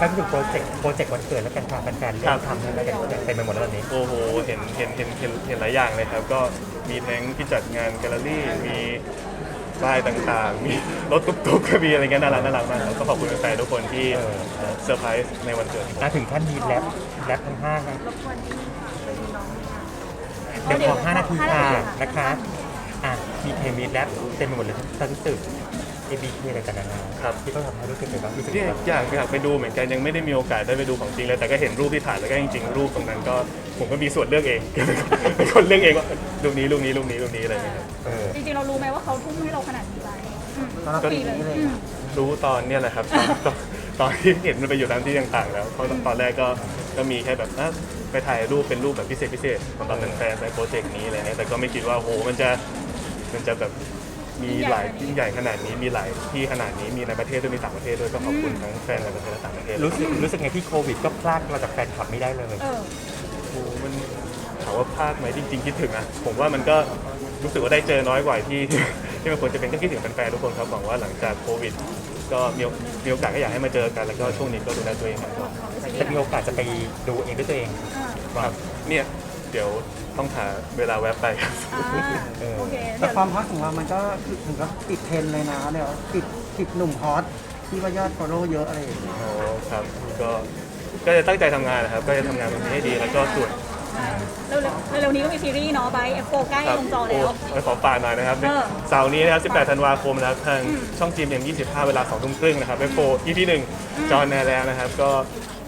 ไปพูดถึงโปรเจกต์โปรเจกต์วันเกิดแล้วกันค่ะแฟนๆเริ่ครัมบทำแล้วกันเต็มไปหมดแล้วตอนนี้ โอ้โห เห็นเห็นเห็นเห็นเห็นหลายอย่างเลยครับ ก็มีทั้งที่จัดงานแกลเลอรี่ มีป้ายต่างๆ มีรถตุ๊กๆก็มีอะไรเงี้ยน่ารักน่ารักมากครับก็ขอบคุณแฟนๆทุกคนที่เออเอ่อเซอร์ไพรส์ในวันเกิดของผมมาถึงขั้นมีแรปแรปทั้งห้านะรบกวนที่ไปดูน้องค่ะเดี๋ยวขอห้านาทีห้าค่ะนาทีค่ะนะคะ อะ มีเพลงมีแรปเต็มไปหมดเลยทั้งตึก ABK อะไรกันนานาครับ ที่เขาทำให้รู้สึกยังไงบ้างรู้สึกเนี่ยยังไงบ้างอยากอยากไปดูเหมือนกันยังไม่ได้มีโอกาสได้ไปดูของจริงเลยแต่ก็เห็นรูปที่ถ่ายแล้วก็จริงๆรูปตรงนั้นก็ผมก็มีส่วนเลือกเอง เป็นคนเลือกเองว่ารูปนี้รูปนี้รูปนี้รูปนี้อะไรเงี้ยครับเออจริงๆเรารู้ไหมว่าเขาทุ่มให้เราขนาดนี้ไปอืมก็ปีเลยอืมรู้ตอนเนี่ยแหละครับตอนตอนตอนที่เห็นมันไปอยู่ตามที่ต่างๆ แล้วเพราะตอนแรกก็ก็มีแค่แบบอะไปถ่ายรูปเป็นรูปแบบพิเศษพิเศษสำหรับแฟนๆในโปรเจกต์นี้อะไรเงี้ยแต่ก็ไม่คิดว่าโหมันจะมันจะแบบ มีหลายยิ่งใหญ่ขนาดนี้มีหลายที่ขนาดนี้มีในประเทศด้วยมีต่างประเทศด้วยก็ขอบคุณทั้งแฟนในประเทศและต่างประเทศรู้สึกรู้สึกไงที่โควิด ก็พลาดเราจากแฟนคลับไม่ได้เลยเออโอ้มันถามว่าพลาดไหมจริง ๆ คิดถึงอะผมว่ามันก็รู้สึกว่าได้เจอน้อยกว่าที่ที่มันควรจะเป็นก็คิดถึงแฟนๆทุกคนครับหวังว่าหลังจากโควิด ก็มีมีโอกาสก็อยากให้มาเจอกัน แล้วก็ช่วงนี้ก็ดูแลตัวเองกันก่อนจะมีโอกาสจะไปดูเองด้วยตัวเองอ่าครับเนี่ย เดี๋ยวต้องหาเวลาแวะไปครับ อ่าเออ โอเคแต่เดี๋ยวความฮอตของเรามันก็ถึงกับติดเทรนด์เลยนะเดี๋ยวติดติดหนุ่มฮอตที่ว่ายอดฟอลโล่เยอะอะไรอย่างเงี้ยอ๋อครับก็ก็จะตั้งใจทำงานนะครับ ก็จะทำงานตรงนี้ให้ดีแล้วก็ส่วนเร็วๆเร็วๆนี้ก็มีซีรีส์เนาะไบเอฟโฟใกล้ครับลงจอโอ้แล้วขอฝากหน่อยนะครับเออเสาร์นี้นะครับ 18 ธันวาคมนะครับทางช่องจีมเอ็ม25 เวลา2ทุ่มครึ่งนะครับเวฟโฟอีพีหนึ่งจอแนแล้วนะครับ ก็อืม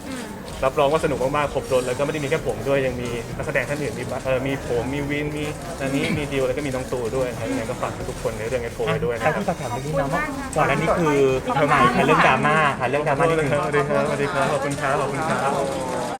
รับรองว่าสนุกมากๆครบรถแล้วก็ไม่ได้มีแค่ผมด้วยยังมีนักแสดงท่านอื่นมีบะเออมีผมมีวินมีอันนี้มีดิวแล้วก็มีน้องตูด้วยนะครับยังไงก็ฝากทุกคนในเรื่องเอฟโฟไว้ด้วยถ้านะครับที่ประกาศเมื่อกี้น้องว่าก่อนหน้านี้คือทำไมค่ะเรื่องดราม่าค่ะเรื่องดราม่าสนิดนึงวัสดีครับสวัสดีครับ สวัสดีครับ ขอบคุณครับ ขอบคุณครับ